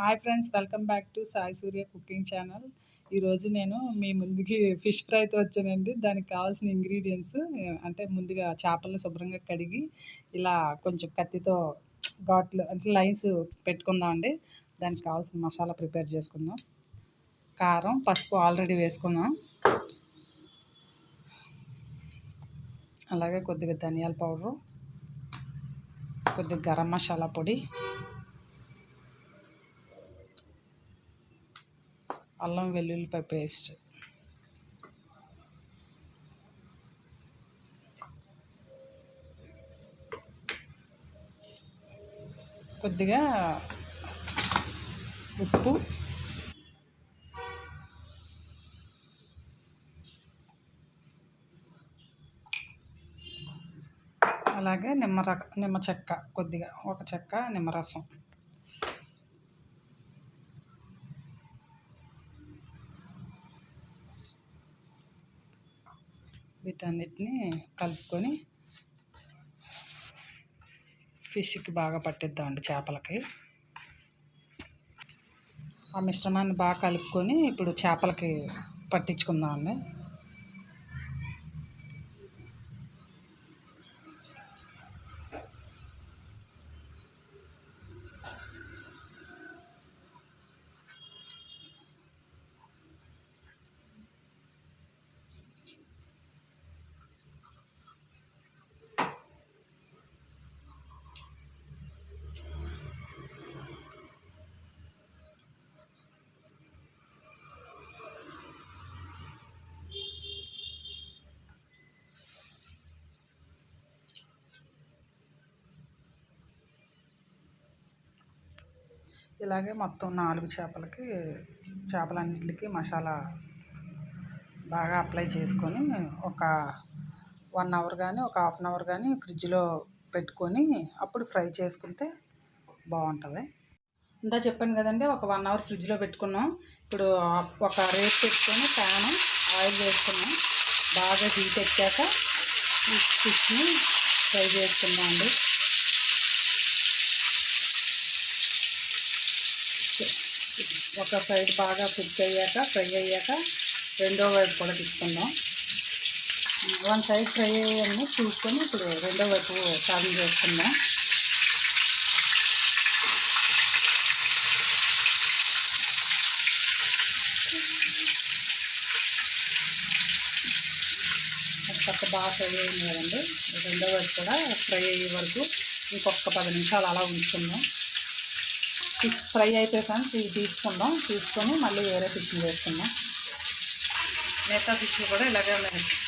Hi friends welcome back to Sai Surya cooking channel. ఈరోజు నేను మీ ముందుకి ఫిష్ ఫ్రైతో వచ్చానండి. దానికి కావాల్సిన ఇంగ్రీడియంట్స్ అంటే ముందుగా చేపలను శుభ్రంగా కడిగి ఇలా కొంచెం కత్తితో ఘాట్లు అంటే లైన్స్ పెట్టుకుందాం అండి దానికి కావాల్సిన మసాలా ప్రిపేర్ చేసుకుందాం. కారం పసుపు ఆల్రెడీ వేసుకున్నాం. అలాగే కొద్దిగా ధనియాల పౌడరు కొద్దిగా గరం మసాలా పొడి అల్లం వెల్లుల్లిపాయ పేస్ట్. కొద్దిగా ఉప్పు. అలాగే నిమ్మ రక నిమ్మ చెక్క కొద్దిగా ఒక చెక్క నిమ్మరసం వీటన్నిటిని కలుపుకొని ఫిష్కి బాగా పట్టిద్దామండి చేపలకి. ఆ మిశ్రమాన్ని బాగా కలుపుకొని ఇప్పుడు చేపలకి పట్టించుకుందామండి. ఇలాగే మొత్తం నాలుగు చేపలకి చేపలన్నింటికి మసాలా బాగా అప్లై చేసుకొని ఒక వన్ అవర్ కానీ ఒక హాఫ్ అన్ అవర్ కానీ ఫ్రిడ్జ్లో పెట్టుకొని అప్పుడు ఫ్రై చేసుకుంటే బాగుంటుంది ఇందా చెప్పాను కదండి ఒక వన్ అవర్ ఫ్రిడ్జ్లో పెట్టుకున్నాం. ఇప్పుడు ఒక రేట్ పెట్టుకొని ప్యాన్ ఆయిల్ వేసుకున్నాం. బాగా హీట్ ఎక్కాక ఫిష్ని ఫ్రై చేసుకుందాం అండి ఒక సైడ్ బాగా కుక్ అయ్యాక ఫ్రై అయ్యాక రెండో వైపు కూడా తీసుకుందాం. వన్ సైడ్ ఫ్రై అయ్యాన్ని చూసుకొని ఇప్పుడు రెండో వైపు టర్న్ చేసుకుందాం. పక్క బాగా ఫ్రై అయింది కదండి. రెండో వైపు కూడా ఫ్రై అయ్యే వరకు ఇంకొక పది నిమిషాలు అలా ఉంచుకుందాం. ఫిష్ ఫ్రై అయిపోయి ఫ్రెండ్స్ ఇవి తీసుకుందాం. తీసుకొని మళ్ళీ వేరే ఫిష్ వేసుకుందాం. మిగతా ఫిష్ కూడా ఇలాగే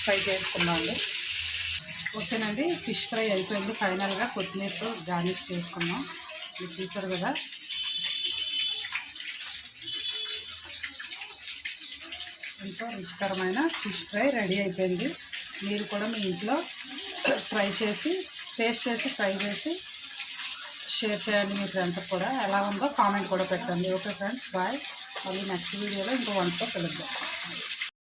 ఫ్రై చేసుకుందాం ఓకేనండి ఫిష్ ఫ్రై అయిపోయింది. ఫైనల్గా కొత్తిమీరతో గార్నిష్ చేసుకుందాం. మీరు చూసారు కదా? ఎంతో రుచికరమైన ఫిష్ ఫ్రై రెడీ అయిపోయింది. మీరు కూడా మీ ఇంట్లో ఫ్రై చేసి టేస్ట్ చేసి ఫ్రై చేసి షేర్ చేయండి మీ ఫ్రెండ్స్కి కూడా. ఎలా ఉందో కామెంట్ కూడా పెట్టండి. Okay friends bye. మళ్ళీ నెక్స్ట్ వీడియోలో ఇంకో వంటతో కలుద్దాం.